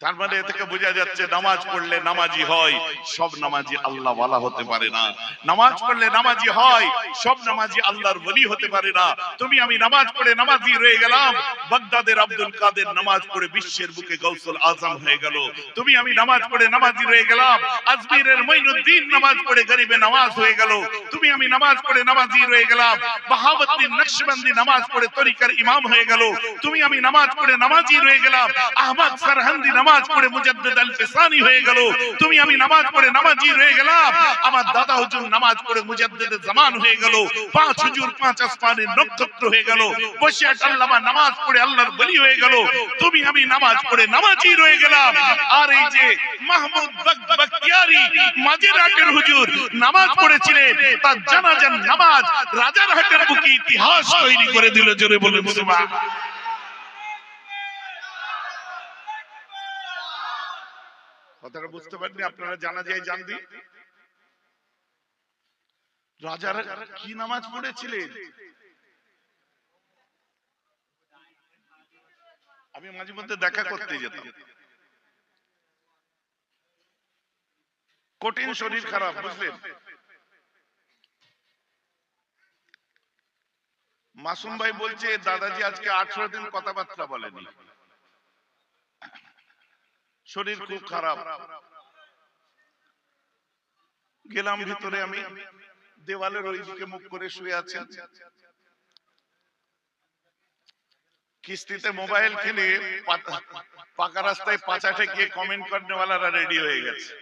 তার মানে এ থেকে বোঝা যাচ্ছে নামাজ পড়লে নামাজি হয় সব নামাজি আল্লাহ ওয়ালা হতে পারে না। নামাজ পড়লে নামাজি হয় সব নামাজি আল্লাহর বলি হতে পারে না। তুমি আমি নামাজ পড়ে নামাজি রয়ে গেলাম বাগদাদের আব্দুল কাদের নামাজ পড়ে বিশ্বের বুকে গৌসুল আজম হয়ে গেল। তুমি আমি নামাজ পড়ে নামাজি রয়ে গেলাম আজমিরের মঈনুদ্দিন নামাজ পড়ে গরিবে নামাজ হয়ে গেল। তুমি আমি নামাজ পড়ে নামাজি রয়ে গেলাম বাহাবুদ্দিন নকশবন্দি নামাজ পড়ে তরিকার ইমাম হয়ে গেল। তুমি আমি নামাজ পড়ে নামাজি রয়ে গেলাম আহমদ সরহন্দি নামাজ পড়ে মুজাদ্দিদ আল ফিসানি হয়ে গেল। তুমি আমি নামাজ পড়ে নামাজি রয়ে গেলাম। আমার দাদা হুজুর নামাজ পড়ে মুজাদ্দিদ জামান হয়ে গেল। পাঁচ হুজুর, পাঁচ আসমানের নক্ষত্র হয়ে গেল। বসিয়াট আল্লামা নামাজ পড়ে আল্লাহর বলি হয়ে গেল। তুমি আমি নামাজ পড়ে নামাজি রয়ে গেলাম। আর এই যে মাহমুদ বখতিয়ারি মাঝেরহাটের হুজুর নামাজ পড়েছিলেন, তার জানাজান নামাজ রাজারহাটের বুকে ইতিহাস তৈরি করে দিল। জোরে বলে মুসলমান কথাটা বুঝতে পারেননি আপনারা জানা যায় জানবি রাজারা কি নামাজ পড়েছিলেন? আমি মাঝে মধ্যে দেখা করতে যেতাম। কঠিন শরীর খারাপ বুঝলেন? মাসুম ভাই বলছে দাদাজি আজকে আঠারো দিন কথাবার্তা বলেনি। শরীর খুব খারাপ। গেলাম ভিতরে আমি। দেওয়ালের ওই দিকে মুখ করে শুয়ে আছেন। কিস্তিতে মোবাইল কিনে পাকা রাস্তায় পাঁচাটে গিয়ে কমেন্ট করনেওয়ালারা রেডি হয়ে গেছে।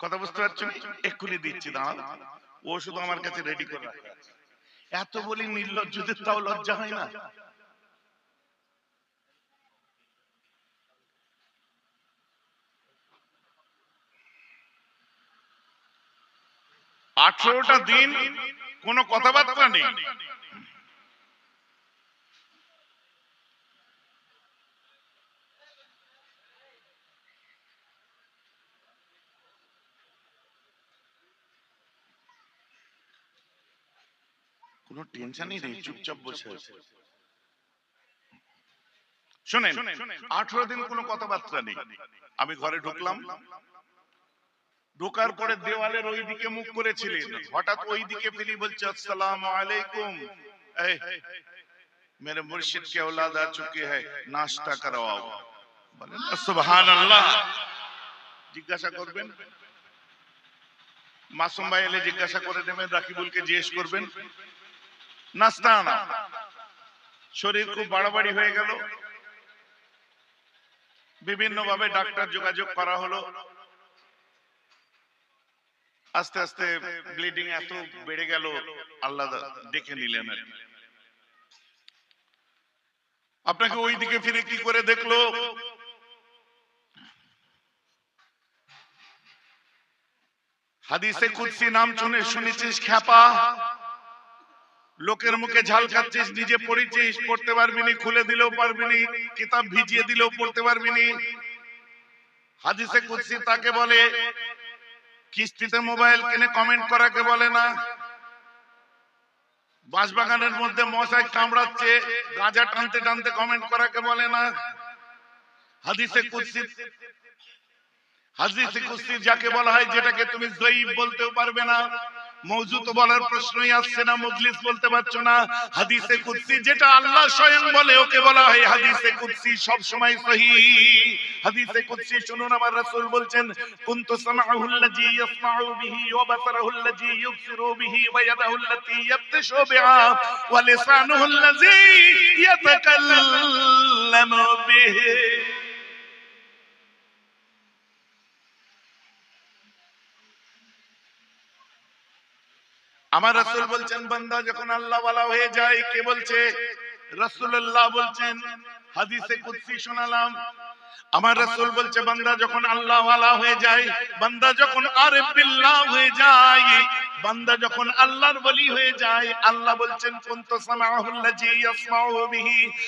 কথা বুঝতে পারছেন? এক্ষুনি দিচ্ছি দাঁড়ান। ও শুধু আমার কাছে রেডি করে রাখা। এত বলি নির্লজ্জদের তাও লজ্জা হয় না। আঠারোটা দিন কোনো কথাবার্তা নেই। কোনো টেনশনই নেই চুপচাপ বসে আছে। শোনেন আঠারো দিন কোনো কথাবার্তা নেই। আমি ঘরে ঢুকলাম ঢোকার পরে দেওয়ালের ওই দিকে মুখ করেছিলেন হঠাৎ ওই দিকে ফিরি বলছে আসসালাম আলাইকুম এই, मेरे मुर्शिद के औलाद आ चुके हैं नाश्ता करवाओ বলেন সুবহান আল্লাহ জিজ্ঞাসা করবেন মাসুম ভাই এলে জিজ্ঞাসা করে নেবেন রাকিবুলকে জিজ্ঞেস করবেন নাস্তা আনা শরীর খুব বাড়াবাড়ি হয়ে গেল বিভিন্ন ভাবে ডাক্তার যোগাযোগ করা হলো আস্তে আস্তে ব্লিডিং এত বেড়ে গেল, আল্লাহ ডেকে নিলেন আর আপনাকে ওই দিকে ফিরে কি করে দেখল? হাদিসে কুদসি নাম শুনে শুনেছিস খ্যাপা? লোকের মুখে ঝাল খাচ্ছিস, নিজে পড়েছিস, পড়তে পারবি নি, খুলে দিলেও পারবি নি, কিতাব ভিজিয়ে দিলেও পড়তে পারবি নি। হাদিসে কুদসি তাকে বলে কিস্তিতে মোবাইল কিনে কমেন্ট করাকে বলে না? বাঁশবাগানের মধ্যে মশাই কামড়াচ্ছে, গাঁজা টানতে টানতে কমেন্ট করাকে বলে না? হাদিসে কুদসি হাদিসে কুদসি যাকে বলা হয়, যেটাকে তুমি জয়ীব বলতেও পারবে না। মৌজুদ বলার প্রশ্নই আসছে না, মজলিস বলতে পারছ না। হাদিসে কুদসি যেটা আল্লাহ স্বয়ং বলে, ওকে বলা হয় হাদিসে কুদসি সব সময় সহি। হাদিসে কুদসি শুনুন আমার রাসূল বলছেন, কুনতু বিহি ওয়া ইউবসিরু বিহি ওয়া ইয়াবতিশু বিহা ওয়া ইয়াতাকাল্লামু বিহি। আমার রাসূল বলছেন, বান্দা যখন আল্লাহ ওয়ালা হয়ে যায়, কে বলছে? রাসূলুল্লাহ বলছেন, হাদিসে কুদসি শোনালাম আমার রাসূল বলছে, বান্দা যখন আল্লাহ হয়ে যায়, বান্দা যখন আরিফ বিল্লাহ হয়ে যায়, বান্দা যখন আল্লাহর বলি হয়ে যায়, আল্লাহ বলছেন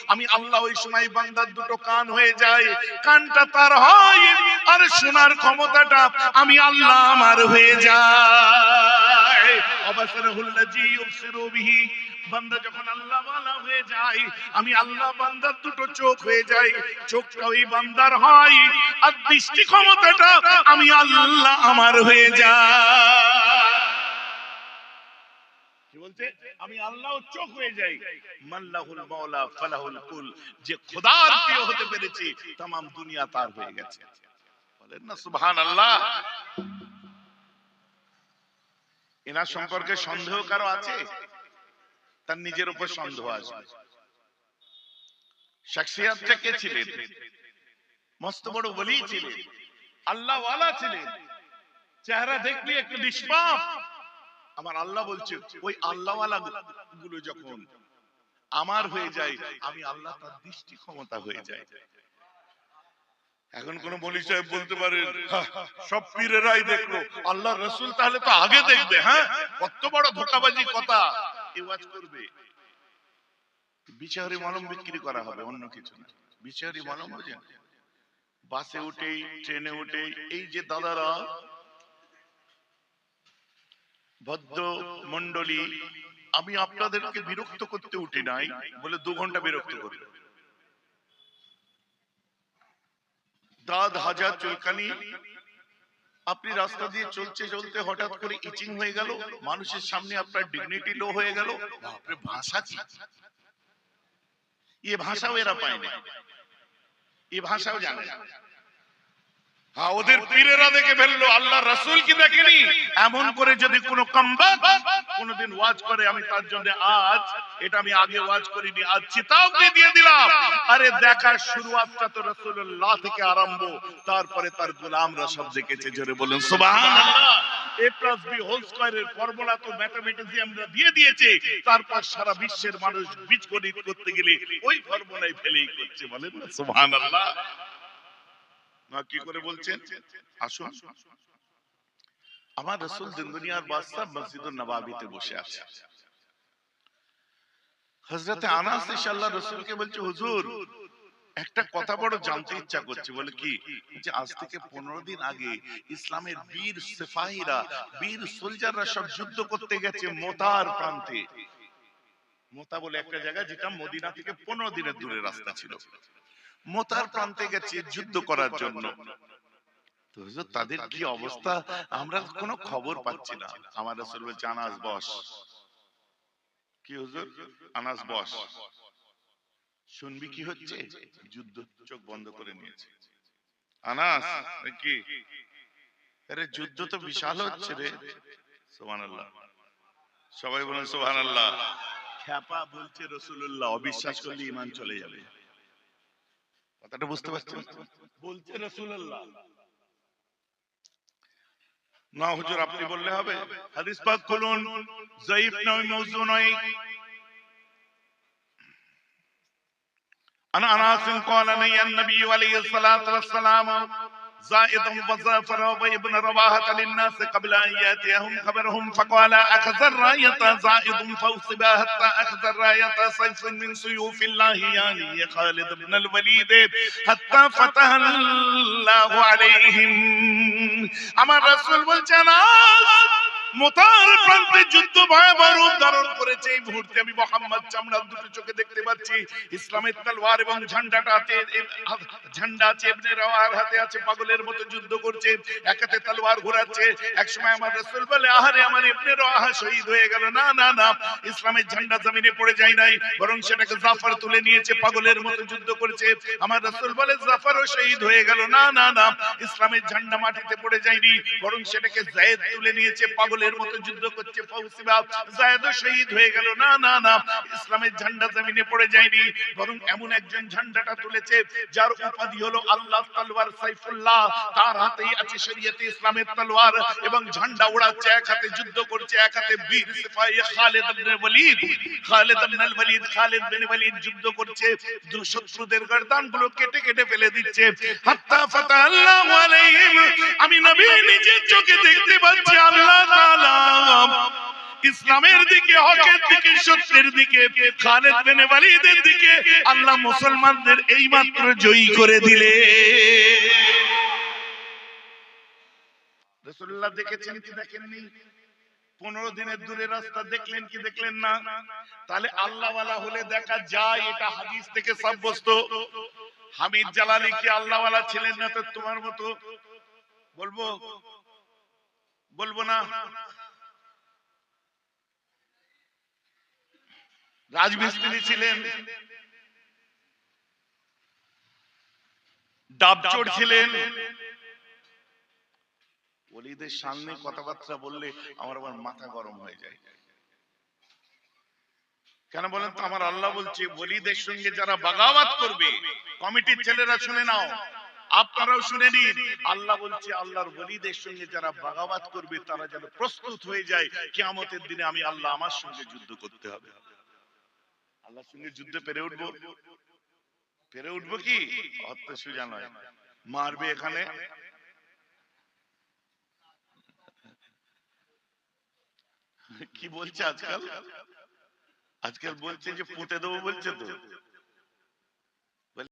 আমি আল্লাহ ওই সময় বান্দার দুটো কান হয়ে যায় কানটা তার হয় আর শোনার ক্ষমতাটা আমি আল্লাহ আমার হয়ে যায় অবসরহুল্লাজি ইউবসিরু বিহি বান্দা যখন আল্লাহ ওয়ালা হয়ে যায় আমি আল্লাহ বান্দার দুটো চোখ হয়ে যাই চোখটা ওই বান্দার হয় আর দৃষ্টি ক্ষমতাটা আমি আল্লাহ আমার হয়ে যায় কি বলছে আমি আল্লাহ চোখ হয়ে যাই মাল্লাহুল মাওলা ফালাহুল কুল যে খোদার প্রিয় হতে পেরেছি तमाम দুনিয়া তার হয়ে গেছে বলেন না সুবহানাল্লাহ এনার সম্পর্কে সন্দেহ কারও আছে? তার নিজের উপর সন্দেহ আছে। শখসিয়াতটা কে ছিলেন? মস্ত বড় বলি ছিলেন। আল্লাহ ওয়ালা ছিলেন। চেহারা দেখলে একটু নিষ্পাপ। আমার আল্লাহ বলছে, ওই আল্লাহওয়ালা গুলো যখন আমার হয়ে যায়, আমি আল্লাহ তার দৃষ্টি ক্ষমতা হয়ে যায়। এখন কোন সাহেব বলতে পারেন সব পীরেরাই দেখল। আল্লাহ রসুল তাহলে তো আগে দেখবে হ্যাঁ? কত বড় ধোকাবাজি কথা। করবে। বিচারি মলম বিক্রি করা হবে অন্য কিছু না। বিচারি মলম বোঝেন বাসে উঠেই ট্রেনে উঠেই এই যে দাদারা ভদ্র মন্ডলী আমি আপনাদেরকে বিরক্ত করতে উঠি নাই বলে দু ঘণ্টা বিরক্ত করি। দাঁত হাজার চুলকানি। আপনি রাস্তা দিয়ে চলতে চলতে হঠাৎ করে ইচিং হয়ে গেল, মানুষের সামনে আপনার ডিগনিটি লো হয়ে গেল। ভাষা কি? এ ভাষাও এরা পায় না। এ ভাষাও জানে না। ওদের পীরেরা দেখে ফেলল আল্লাহ রসুল কি দেখেনি? এমন করে যদি কোনো কম্বা কোনদিন ওয়াজ করে, আমি তার জন্য আজ, এটা আমি আগে ওয়াজ করিনি, আজ চিতাবনি দিয়ে দিলাম। আরে দেখার শুরুয়াতটা তো রসুল্লাহ থেকে আরম্ভ, তারপরে তার গোলামরা সব দেখেছে, জোরে বলুন, সুবহানাল্লাহ। এ প্লাস বি হোল স্কয়ারের ফর্মুলা তো ম্যাথমেটিক্যামরা দিয়ে দিয়েছে, তারপর সারা বিশ্বের মানুষ বীজগণিত করতে গেলে ওই ফর্মুলাই ফেলেই করছে, বলেন না, সুবহানাল্লাহ। কি করে বলছেন? আসুন। আমার রসুল দুনিয়ার বাদশাহ মসজিদুল নবাবিতে বসে আছে। হজরতে আনাস ইনশাআল্লাহ রসুলকে বলছে হুজুর একটা কথা বড় জানতে ইচ্ছা করছে বলে কি? যে আজ থেকে পনেরো দিন আগে ইসলামের বীর সিপাহীরা বীর সোলজাররা সব যুদ্ধ করতে গেছে মোতার প্রান্তে। মোতা বলে একটা জায়গা যেটা মদিনা থেকে পনেরো দিনের দূরে রাস্তা ছিল। মোতার প্রান্তে গেছে যুদ্ধ করার জন্য। তো তাদের কি অবস্থা? আমরা কোনো খবর পাচ্ছি না। আমার রাসূল বলছে আনাস বস। কি হুজুর? আনাস বস। শুনবি কি হচ্ছে? যুদ্ধ চোখ বন্ধ করে নিয়েছে। আনাস কি? আরে যুদ্ধ তো বিশাল হচ্ছে রে। সুবহানাল্লাহ। সবাই বলেন সুবহানাল্লাহ। খ্যাপা বলছে রাসূলুল্লাহ অবিশ্বাস করলে ঈমান চলে যাবে। কথাটা বুঝতে পারছেন বলছে রাসূলুল্লাহ না হুজুর আপনি বললে হবে হাদিস পাক খুলুন জয়ীফ নয় মওযু নয় أنا أناس قال لي النبي عليه الصلاة والسلام زائد وزافر وابن رواحة للناس قبل أن يأتيهم خبرهم فقال أخذ الراية زائد فوصبا حتى أخذ الراية سيف من سيوف الله يعني خالد بن الوليد حتى فتح الله عليهم আমার রাসূল বলছেন আজ মোতার প্রান্তে যুদ্ধ ভয়াবহ রূপ ধারণ করেছে। এই মুহূর্তে আমি মোহাম্মদ চামড়ার দুটো চোখে দেখতে পাচ্ছি। ইসলামের তলোয়ার এবং ঝান্ডাটা হাতে ঝান্ডা আছে ইবনে রাওয়ার হাতে আছে পাগলের মতো যুদ্ধ করছে। এক হাতে তলোয়ার ঘোরাচ্ছে। এক সময় আমার রাসূল বলে আহারে আমার ইবনে রাওয়াহা শহীদ হয়ে গেল। না না না। ইসলামের ঝান্ডা জমিনে পড়ে যায় নাই বরং সেটাকে জাফর তুলে নিয়েছে পাগলের মতো যুদ্ধ করেছে। আমার রাসূল বলে জাফরও শহীদ হয়ে গেল। না না না। ইসলামের ঝান্ডা মাটিতে পড়ে যায়নি বরং সেটাকে জায়েদ তুলে নিয়েছে পাগলের মতো যুদ্ধ করছে ফৌসিবা শহীদ হয়ে গেল। না না না, ইসলামের ঝান্ডা জমিনে পড়ে যায়নি, বরং এমন একজন ঝান্ডাটা তুলেছে, যার উপাধি হলো আল্লাহ তলোয়ার সাইফুল্লাহ। তার হাতেই আছে শরীয়তে ইসলামের তলোয়ার এবং ঝান্ডা উড়াচ্ছে এক হাতে যুদ্ধ করছে, এক হাতে বীর সিপাহী ইবনে ওয়ালিদ। ইবনে ওয়ালিদ, খালিদ বিন ওয়ালিদ যুদ্ধ করছে শত্রুদের গর্দানগুলো কেটে কেটে ফেলে দিচ্ছে। হাত্তা আলাইহিম, আমি নবী নিজের চোখে দেখতে পাচ্ছি আল্লাহ ইসলামের দিকে, হকের দিকে, সত্যের দিকে, খালেদ বিন ওয়ালিদের দিকে আল্লাহ মুসলমানদের এই মাত্র জয়ী করে দিলে। রাসূলুল্লাহ দেখেছেন কি দেখেননি? পনেরো দিনের দূরে রাস্তা দেখলেন কি দেখলেন না? তাহলে আল্লাহওয়ালা হলে দেখা যায় এটা হাদিস থেকে সাব্যস্ত। হামিদ জালালি কি আল্লাহওয়ালা ছিলেন না তো তোমার মতো? বলব? বলব না? রাজমিস্ত্রি ছিলেন। ডাবচোর ছিলেন। ওলিদের সামনে কথাবার্তা বললে আমার আবার মাথা গরম হয়ে যায়। কেন বলেন তো? আমার আল্লাহ বলছে বলিদের সঙ্গে যারা বাগাবাত করবে, কমিটির ছেলেরা শুনে নাও। আপনারাও শুনে নিন। আল্লাহ বলছে, আল্লাহর বলিদের সঙ্গে যারা বাগাবাত করবে, তারা যেন প্রস্তুত হয়ে যায়, কিয়ামতের দিনে আমি আল্লাহ আমার সঙ্গে যুদ্ধ করতে হবে। আল্লাহর সঙ্গে যুদ্ধে পেরে উঠবো? পেরে উঠবো। কি? অর্থ সুজা নয়। মারবে এখানে। কি বলছে আজকাল? আজকাল বলছে যে পুঁতে দেবো বলছে তো।